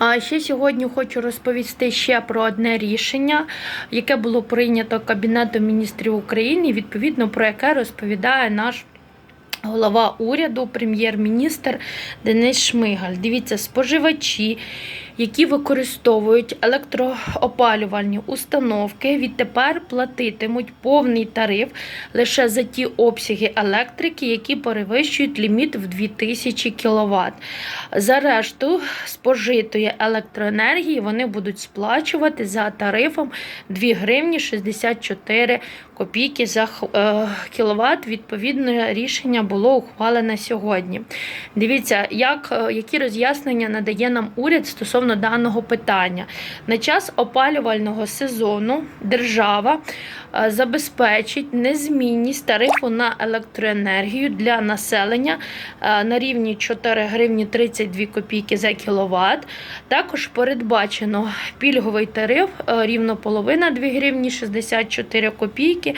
А ще сьогодні хочу розповісти ще про одне рішення, яке було прийнято Кабінетом міністрів України, відповідно про яке розповідає наш. Голова уряду, прем'єр-міністр Денис Шмигаль. Дивіться, споживачі, які використовують електроопалювальні установки, відтепер платитимуть повний тариф лише за ті обсяги електрики, які перевищують ліміт в 2000 кВт. За решту спожитої електроенергії вони будуть сплачувати за тарифом 2 гривні 64 копійки за е, кіловат. Відповідне рішення було ухвалене сьогодні. Дивіться, як, е, які роз'яснення надає нам уряд стосовно даного питання. На час опалювального сезону держава забезпечить незмінність тарифу на електроенергію для населення е, на рівні 4 гривні 32 копійки за кіловат. Також передбачено пільговий тариф е, рівно половина 2 гривні 64 копійки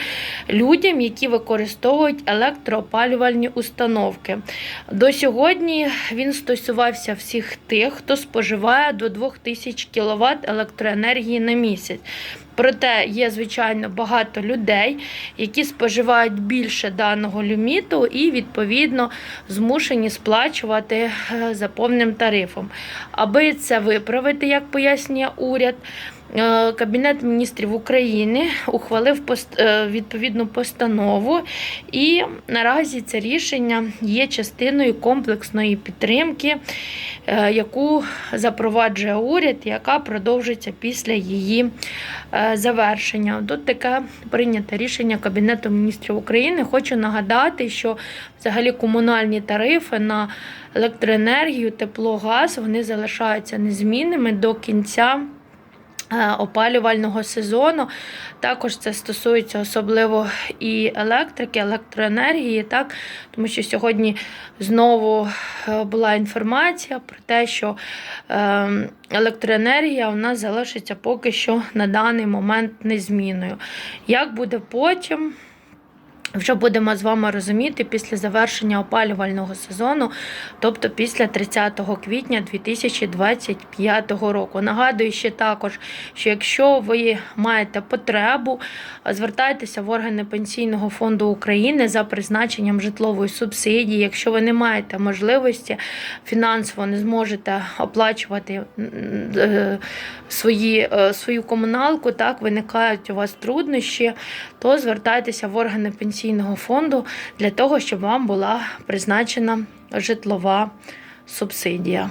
людям, які використовують електроопалювальні установки. До сьогодні він стосувався всіх тих, хто споживає до 2000 кВт електроенергії на місяць. Проте є, звичайно, багато людей, які споживають більше даного ліміту і, відповідно, змушені сплачувати е, за повним тарифом. Аби це виправити, як пояснює уряд, Кабінет міністрів України ухвалив е, відповідну постанову, і наразі це рішення є частиною комплексної підтримки, е, яку запроваджує уряд, яка продовжиться після її е, завершення. Тут таке прийнято рішення Кабінету міністрів України. Хочу нагадати, що взагалі комунальні тарифи на електроенергію, тепло, газ вони залишаються незмінними до кінця. Е, Опалювального сезону також це стосується особливо і електрики, електроенергії, так тому що сьогодні знову е, була інформація про те, що е, електроенергія у нас залишиться поки що на даний момент незмінною. Як буде потім? Вже будемо з вами розуміти після завершення опалювального сезону, тобто після 30 квітня 2025 року. Нагадую ще також, що якщо ви маєте потребу, звертайтеся в органи Пенсійного фонду України за призначенням житлової субсидії. Якщо ви не маєте можливості фінансово не зможете оплачувати е, свої, е, свою комуналку, так виникають у вас труднощі, то звертайтеся в органи пенсійного фонду для того, щоб вам була призначена житлова субсидія.